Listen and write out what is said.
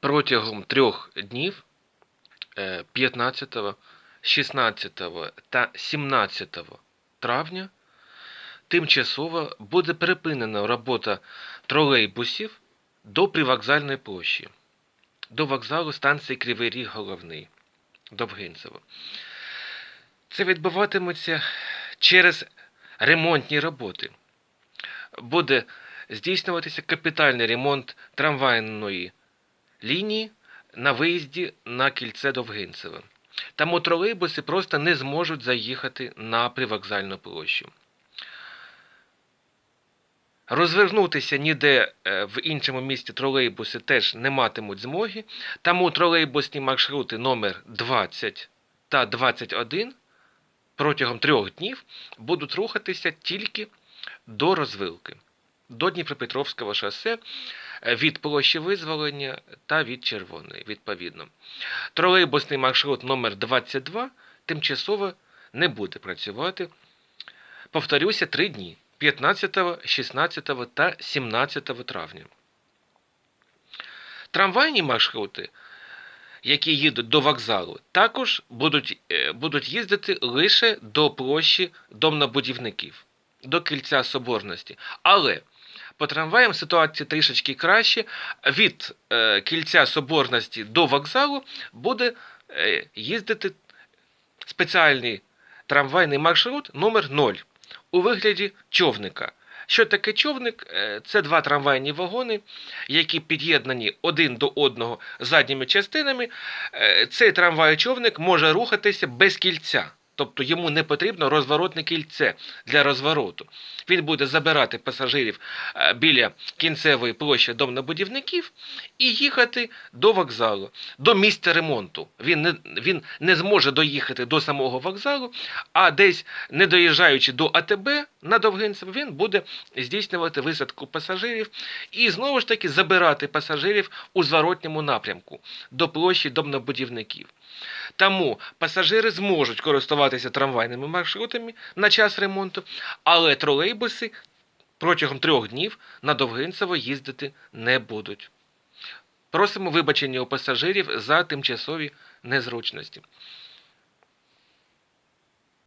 протягом трьох днів е, 15, 16 та 17 травня тимчасово буде припинена робота тролейбусів до привокзальної площі, до вокзалу станції Кривий Ріг Головний, Довгинцево. Це відбуватиметься через ремонтні роботи. Буде здійснюватися капітальний ремонт трамвайної лінії на виїзді на кільце Довгинцеве. Тому тролейбуси просто не зможуть заїхати на привокзальну площу. Розвернутися ніде е, в іншому місті тролейбуси теж не матимуть змоги, тому тролейбусні маршрути номер 20 та 21 протягом трьох днів будуть рухатися тільки до розвилки, до Дніпропетровського шосе від площі визволення та від червоної, відповідно. Тролейбусний маршрут номер 22 тимчасово не буде працювати. Повторюся, три дні 15, 16 та 17 травня. Трамвайні маршрути, які їдуть до вокзалу, також будуть, е, будуть їздити лише до площі домнобудівників, до кільця Соборності. Але по трамваям ситуація трішечки краще. Від е, кільця Соборності до вокзалу буде е, їздити спеціальний трамвайний маршрут номер 0 у вигляді човника. Що таке човник? Е, Це два трамвайні вагони, які під'єднані один до одного задніми частинами. Цей трамвай-човник може рухатися без кільця. Тобто йому не потрібно розворотне кільце для розвороту. Він буде забирати пасажирів е, біля кінцевої площі домнобудівників і їхати до вокзалу, до місця ремонту. Він не, він не зможе доїхати до самого вокзалу, а десь, не доїжджаючи до АТБ на Довгинцев, він буде здійснювати висадку пасажирів і знову ж таки забирати пасажирів у зворотньому напрямку до площі домнобудівників. Тому пасажири зможуть користуватися трамвайними маршрутами на час ремонту, але тролейбуси протягом трьох днів на Довгинцево їздити не будуть. Просимо вибачення у пасажирів за тимчасові незручності.